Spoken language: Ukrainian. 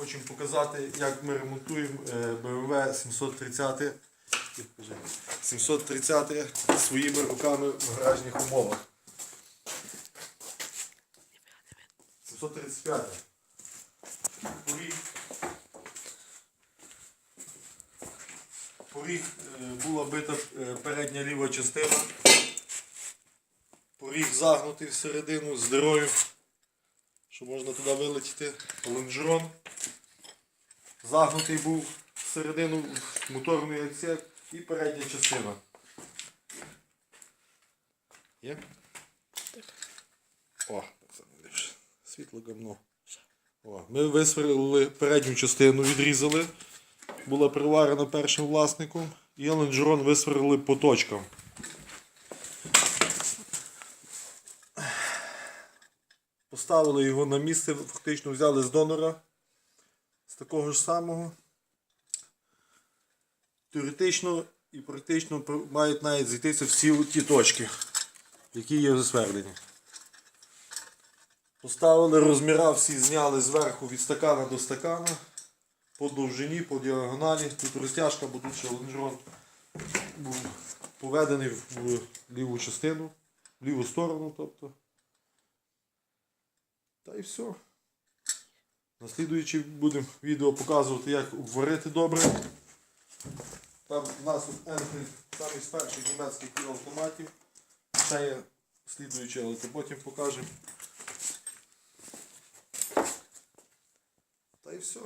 Хочемо показати, як ми ремонтуємо BMW 730 і 730 своїми руками в гаражних умовах. 735. Поріг. Поріг е, була бита е, передня ліва частина. Поріг загнутий всередину з дирою, що можна туди вилетіти. Лонжерон. Загнутий був всередину в моторний відсек і передня частина. Є? О, так ліпше. Світло гамно. О, ми висверлили передню частину, відрізали. Була приварена першим власником. І лонжерон висверлили по точкам. Поставили його на місце, фактично взяли з донора такого ж самого. Теоретично і практично мають навіть зійтися всі ті точки, які є засверлені. Поставили розміра, всі зняли зверху від стакана до стакана. По довжині, по діагоналі. Тут розтяжка, бо тут ще лонжерон був поведений в ліву частину, в ліву сторону, тобто. Та і все. Наслідуючи будемо відео показувати, як обварити добре. Там у нас тут Енфрі самий з перших німецьких автоматів. Це є слідуючи, але то потім покажемо. Та і все.